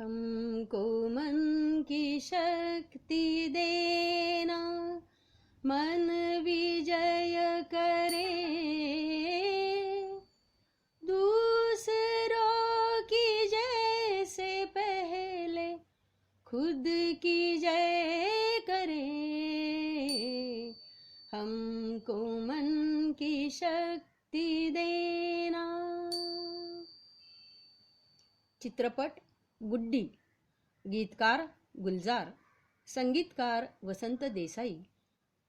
हमको मन की शक्ति देना। मन विजय करे। दूसरों की जैसे पहले खुद की जय करे। हमको मन की शक्ति देना। चित्रपट गुड्डी गीतकार गुलजार संगीतकार वसंत देसाई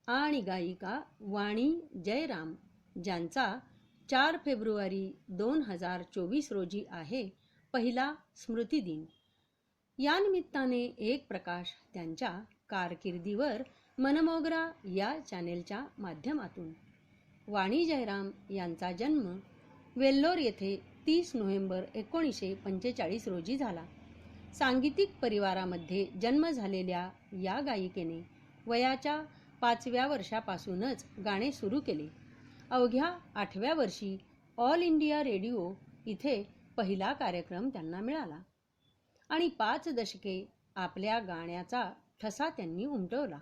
आणि गायिका वाणी जयराम ज्यांचा चार फेब्रुवारी दोन हजार चोवीस रोजी आहे पहिला स्मृतिदिन. या निमित्ताने एक प्रकाश त्यांच्या कारकिर्दीवर मनमोगरा या चॅनेलच्या माध्यमातून. वाणी जयराम यांचा जन्म वेल्लोर येथे तीस नोव्हेंबर एकोणीसशे पंचेचाळीस रोजी झाला. सांगीतिक परिवारामध्ये जन्म झालेल्या या गायिकेने वयाच्या पाचव्या वर्षापासूनच गाणे सुरू केले. अवघ्या आठव्या वर्षी ऑल इंडिया रेडिओ इथे पहिला कार्यक्रम त्यांना मिळाला आणि पाच दशके आपल्या गाण्याचा ठसा त्यांनी उमटवला.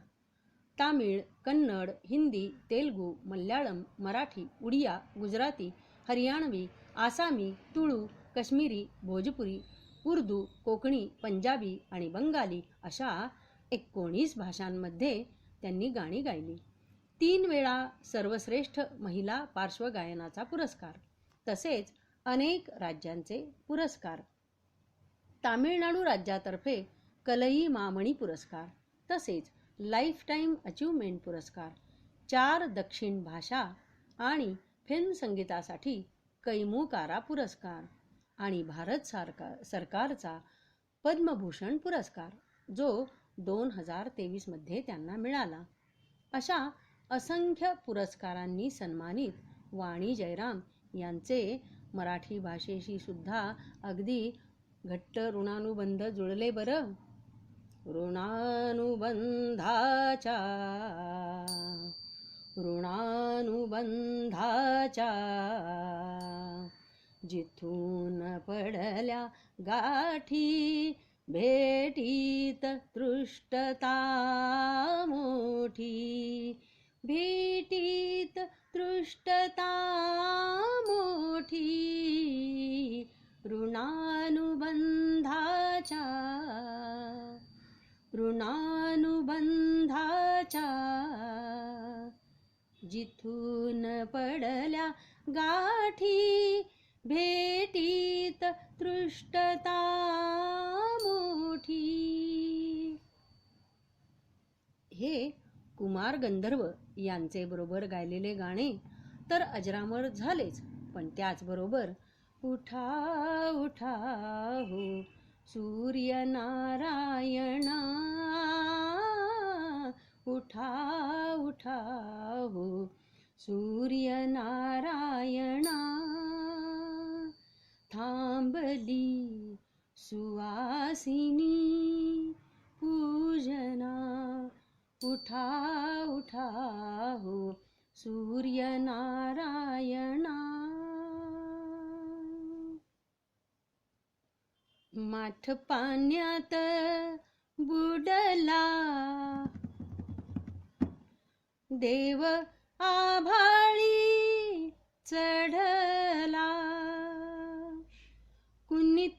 तामिळ कन्नड हिंदी तेलगू मल्याळम मराठी उडिया गुजराती हरियाणवी आसामी तुळू काश्मीरी भोजपुरी उर्दू कोकणी पंजाबी आणि बंगाली अशा एकोणीस भाषांमध्ये त्यांनी गाणी गायली. तीन वेळा सर्वश्रेष्ठ महिला पार्श्वगायनाचा पुरस्कार तसेच अनेक राज्यांचे पुरस्कार. तामिळनाडू राज्यातर्फे कलई मामणी पुरस्कार तसेच लाईफटाईम अचीवमेंट पुरस्कार चार दक्षिण भाषा आणि फिल्म संगीतासाठी कैमुकारा पुरस्कार. आणि भारत सरकार सरकारचा पद्मभूषण पुरस्कार जो दोन हजार तेवीसमध्ये त्यांना मिळाला. अशा असंख्य पुरस्कारांनी सन्मानित वाणी जयराम यांचे मराठी भाषेशी सुद्धा अगदी घट्ट ऋणानुबंध जुळले बरं. ऋणानुबंधाच्या ऋणानुबंधाच्या जिथून पडल्या गाठी भेटीत तृष्टता मोठी. भेटीत तृष्टता मोठी. ऋणानुबंधाच्या ऋणानुबंधाच्या. जिथून पडल्या गाठी भेटीत तृष्टता मोठी. हे कुमार गंधर्व यांचे बरोबर गायलेले गाणे तर अजरामर झालेच पण त्याचबरोबर उठा उठा हो सूर्यनारायण उठा उठा हो सूर्यनारायणा थांबली. सुवासिनी पूजना उठा उठा हो सूर्यनारायणा. माठ पाण्यात बुडला. देव आभाळी चढला.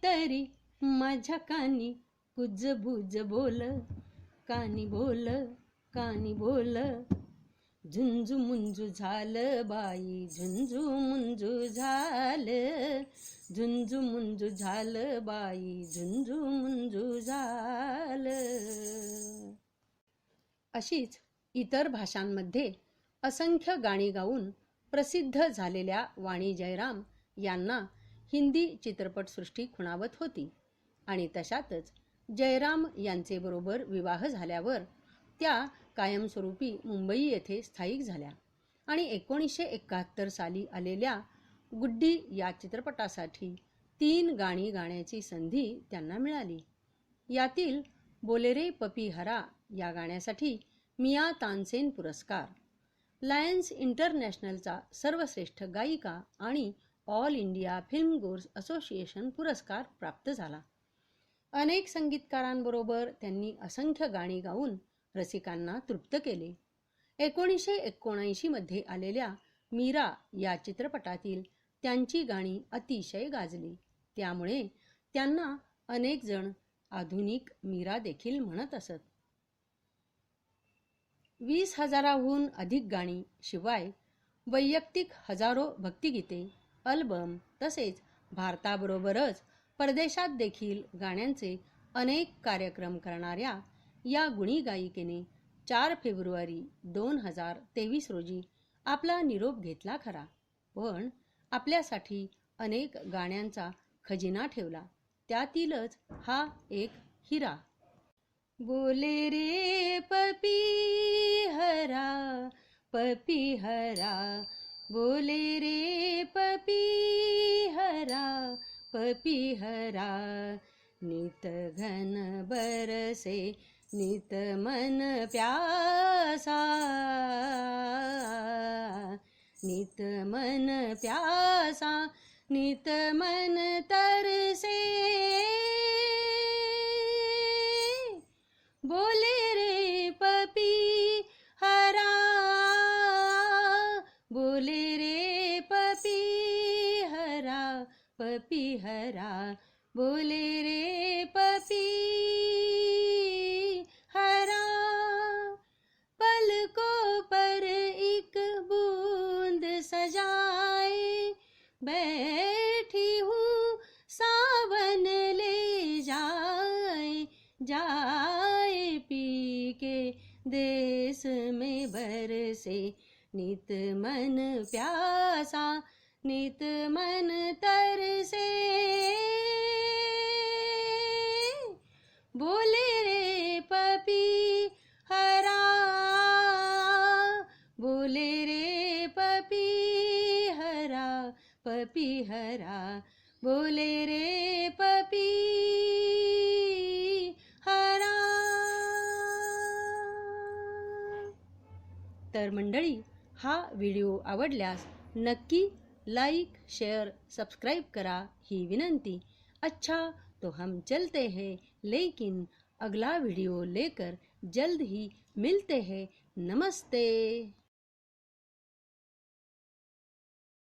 तरी माझ्या कानी कुजबुज बोल कानी बोल कानी बोल. झुंजू मुंजू झालं बाई झुंजू मुंजू झालं. झुंजू मुंजू झालं बाई झुंजू मुंजू झालं. अशीच इतर भाषांमध्ये असंख्य गाणी गाऊन प्रसिद्ध झालेल्या वाणी जयराम यांना हिंदी चित्रपटसृष्टी खुणावत होती. आणि तशातच जयराम यांचे बरोबर विवाह झाल्यावर त्या कायमस्वरूपी मुंबई येथे स्थायिक झाल्या. आणि एकोणीसशे एकाहत्तर साली आलेल्या गुड्डी या चित्रपटासाठी तीन गाणी गाण्याची संधी त्यांना मिळाली. यातील बोलेरे पपी हरा या गाण्यासाठी मिया तानसेन पुरस्कार लायन्स इंटरनॅशनलचा सर्वश्रेष्ठ गायिका आणि all India film goers association पुरस्कार प्राप्त झाला. अनेक संगीतकारांबरोबर त्यांनी असंख्य गाणी गाऊन रसिकांना तृप्त केले. एकोणीसशे एकोणऐंशीमध्ये आलेल्या मीरा या चित्रपटातील त्यांची गाणी अतिशय गाजली. त्यामुळे त्यांना अनेक जण आधुनिक मीरा देखील म्हणत असत. वीस हजाराहून अधिक गाणी शिवाय वैयक्तिक हजारो भक्तिगीते अल्बम तसेच भारताबरोबरच परदेशात देखील गाण्यांचे अनेक कार्यक्रम करणाऱ्या या गुणी गायिकेने चार फेब्रुवारी दोन हजार तेवीस रोजी आपला निरोप घेतला खरा. पण आपल्यासाठी अनेक गाण्यांचा खजिना ठेवला. त्यातीलच हा एक हिरा. बोले रे पपी हरा पपी हरा बोले रे पपी हरा पपी हरा। नित घन बरसे नित मन प्यासा। नित मन प्यासा नित मन तरसे। बोले पपी हरा बोले रे पपी हरा। पलकों पर एक बूंद सजाए, बैठी हूँ, सावन ले जाए। जाए पी के देश में बरसे, नित मन प्यासा, नित मन पपी हरा, बोले रे पपी, हरा। तर मंडळी, हा व्हिडिओ आवडल्यास नक्की लाइक शेयर सब्सक्राइब करा ही विनंती. अच्छा तो हम चलते हैं, लेकिन अगला वीडियो लेकर जल्द ही मिलते हैं. नमस्ते.